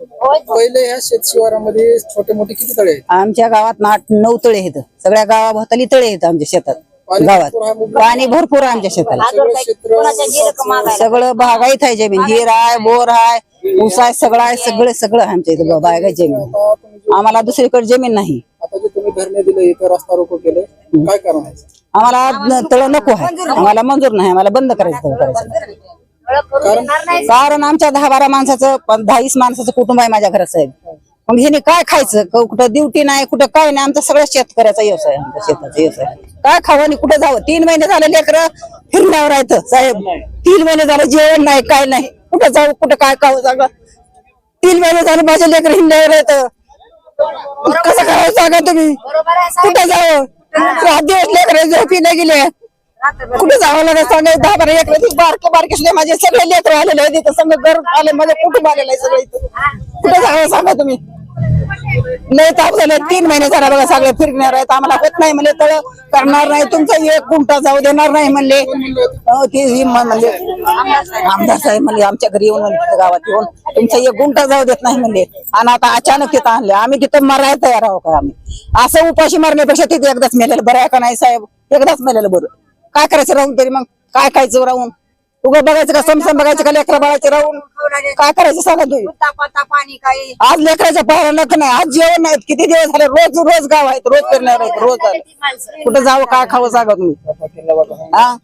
पहिले ह्या शेत शिवारामध्ये छोटे मोठे किती तळे आहेत? आमच्या गावात आठ नऊ तळे आहेत. सगळ्या गावाभोवताली तळे आहेत आमच्या शेतात. पाणी गावात. भरपूर आहे मुंबईत. पाणी भरपूर आहे आमच्या शेताला सगळं क्षेत्र सगळं बागायत आहे जमीन. हिर आहे बोर आहे ऊस आहे सगळं आहे सगळं सगळं आहे आमच्या इथं बागायत जमीन. आता तुम्ही जे- आम्हाला दुसरीकडे जमीन नाही. आता जे तुम्ही धरणे दिले इथं रस्ता रोको केले काय कारण आहे? आम्हाला तळ नको आहे. आम्हाला मंजूर नाही आम्हाला बंद करायचं तळ करायचं. कारण आमच्या दहा बारा माणसाचं पण दहा वीस माणसाचं कुटुंब आहे माझ्या घरात साहेब. मग ह्याने काय खायचं? क- कुठं ड्युटी नाही कुठं काय नाही आमचा सगळं शेतकऱ्याचा व्यवसाय आहे, आमच्या शेताचा व्यवसाय काय खावं आणि कुठं जावं? तीन महिने झाले लेकर फिरण्यावर आहेत साहेब. तीन महिने झाले जेवण नाही काय नाही. कुठं जाऊ कुठं काय खावं सगळं तीन महिने झाले माझे लेकर हिंडण्यावर आहेत. कसं करावं सांगा तुम्ही? कुठं जावं? रात दिवस लेकर झोपी नाही गेले. कुठे जावं लागेल? सांगा दहा बारा एक बारके बारके सुद्धा माझे सगळे लेकर आलेले आहेत इथं सगळं घर आले माझे कुटुंब आलेलं आहे सगळं इथं. कुठे जावं सांगा तुम्ही? लय ताप झाले तीन महिने झाला बघा सगळे फिरणार आहेत. आम्हाला होत नाही म्हणले तळ करणार नाही तुमचा एक कुंटा जाऊ देणार नाही म्हणले. ते म्हणजे म्हणले आमदार साहेब म्हणले आमच्या घरी येऊन म्हणले गावात येऊन. तुमचा एक गुंठा जाऊ देत नाही म्हणले. आणि आता अचानक तिथं आणले. आम्ही तिथं मरायला तयार आहोत का आम्ही? असं उपाशी मारण्यापेक्षा तिथे एकदाच मेलेलं बरं आहे का नाही साहेब? एकदाच मेलेलं बरं. काय करायचं राहून तरी मग? काय खायचं राहून? उगं बघायचं का समसम बघायचं का लेकरं बघायचं राहून? काय करायचं सांगा तुम्ही? पाणी काही. आज लेकराच्या पाहायला नक नाही आज जेवण नाहीत किती दिवस झाले? रोज रोज गाव आहेत रोज फिरणार आहेत रोज कुठं जावं काय खावं सांगा तुम्ही. हा?